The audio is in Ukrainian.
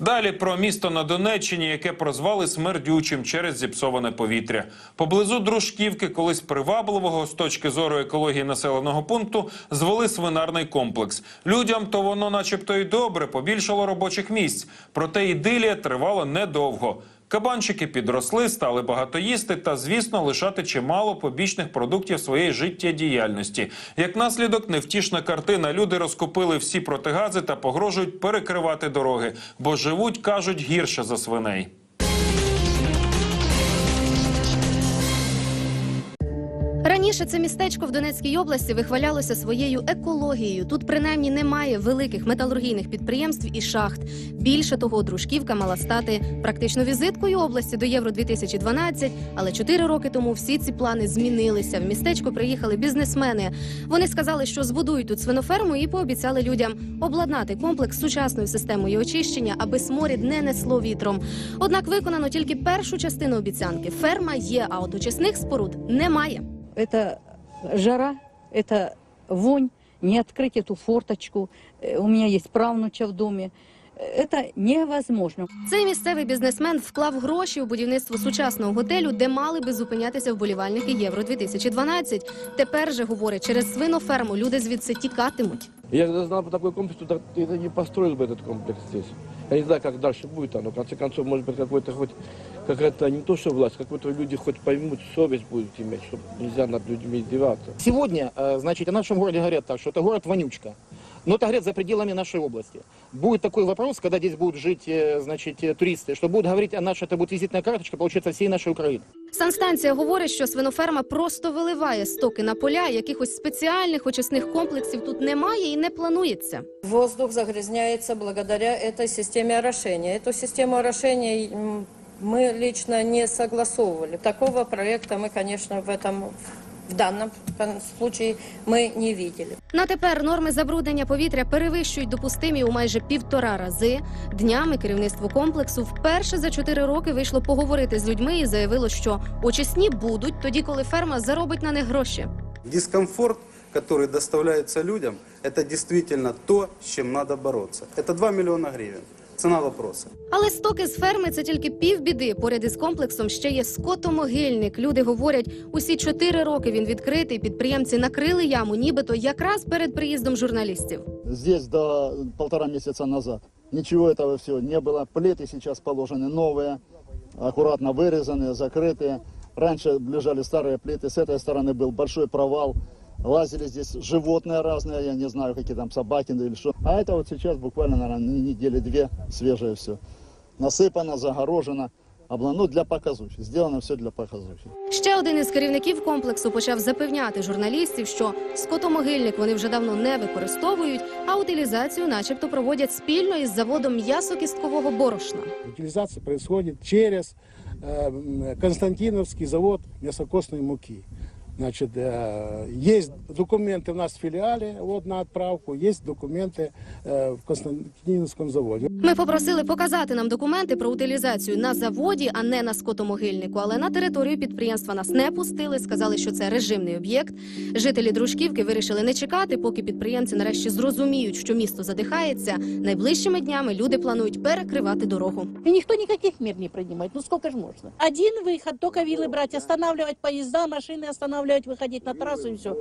Далі про місто на Донеччині, яке прозвали смердючим через зіпсоване повітря. Поблизу Дружківки, колись привабливого з точки зору екології населеного пункту, звели свинарний комплекс. Людям то воно, начебто, і добре, побільшало робочих місць. Проте ідилія тривала недовго. Кабанчики підросли, стали багато їсти та, звісно, лишати чимало побічних продуктів своєї життєдіяльності. Як наслідок, невтішна картина. Люди розкупили всі протигази та погрожують перекривати дороги, бо живуть, кажуть, гірше за свиней. Раніше це містечко в Донецькій області вихвалялося своєю екологією. Тут принаймні немає великих металургійних підприємств і шахт. Більше того, дружківка мала стати практично візиткою області до Євро 2012 Але чотири роки тому всі ці плани змінилися. В містечко приїхали бізнесмени. Вони сказали, що збудують тут свиноферму і пообіцяли людям обладнати комплекс сучасною системою очищення, аби сморід не несло вітром. Однак виконано тільки першу частину обіцянки. Ферма є, а от очисних споруд немає это жара, это вонь, не открыть эту форточку. Э, У меня есть правнуча в доме. Э, Это невозможно. Цей місцевий бізнесмен вклав гроші у будівництво сучасного готелю, де мали би зупинятися вболівальники Євро 2012 Тепер же говорить, через свиноферму люди звідси тікатимуть. Я когда знал про такой комплекс, то ты это не построил бы этот комплекс здесь. Я не знаю, как дальше будет оно. В конце концов, может быть, какой-то хоть какая-то не то что власть, какой-то люди хоть поймут, совесть будет иметь, чтобы нельзя над людьми издеваться. Сегодня, э, значит, о нашем городе говорят так, что это город вонючка. Но это говорят за пределами нашей области. Будет такой вопрос, когда здесь будут жить, э, значит, э, туристы, что будут говорить о нашей, это будет визитная карточка, получается, всей нашей Украины. Санстанція говорить, що свиноферма просто виливає стоки на поля. Якихось спеціальних очисних комплексів тут немає і не планується. Воздух загрязняется благодаря этой системе орошения. Эту систему орошения м, мы лично не согласовывали. Такого проекта мы, конечно, в этом в данном кон- случае мы не видели. На тепер норми забруднення повітря перевищують допустимі у майже півтора рази. Днями керівництво комплексу вперше за чотири роки вийшло поговорити з людьми і заявило, що очисні будуть тоді, коли ферма заробить на них гроші. Дискомфорт, который доставляется людям, это действительно то, с чем надо бороться. Это 2 миллиона гривен. Цена вопроса. Але стоки з ферми це тільки півбіди. Поряд із комплексом ще є скотомогильник. Люди говорять, усі чотири роки він відкритий. Підприємці накрили яму, нібито якраз перед приїздом журналістів. Здесь до полтора месяца назад ничего этого всего не было. Плиты сейчас положены новые, аккуратно вырезанные, закрытые. Раньше лежали старые плиты, с этой стороны был большой провал. Лазили здесь животные разные, я не знаю, какие там собаки или что. А это вот сейчас буквально, наверное, недели две свежее все. Насыпано, загорожено, обла- ну, для показухи. Сделано все для показухи. Ще один із керівників комплексу почав запевняти журналістів, що скотомогильник вони вже давно не використовують, а утилізацію, начебто, проводять спільно із заводом м'ясо-кісткового борошна. Утилизация происходит через э, м, Константиновский завод мясокостной муки. Значит, э, есть документы у нас в филиале вот, на отправку, есть документы э, в Константиновском заводе. Ми попросили показати нам документи про утилізацію на заводі, а не на скотомогильнику. Але на територію підприємства нас не пустили. Сказали, що це режимний об'єкт. Жителі дружківки вирішили не чекати, поки підприємці нарешті зрозуміють, що місто задихається. Найближчими днями люди планують перекривати дорогу. И никто никаких мер не принимает. Ну сколько же можно? Один выход, только вилы брать, останавливать поезда, машины останавливать, выходить на трассу и все.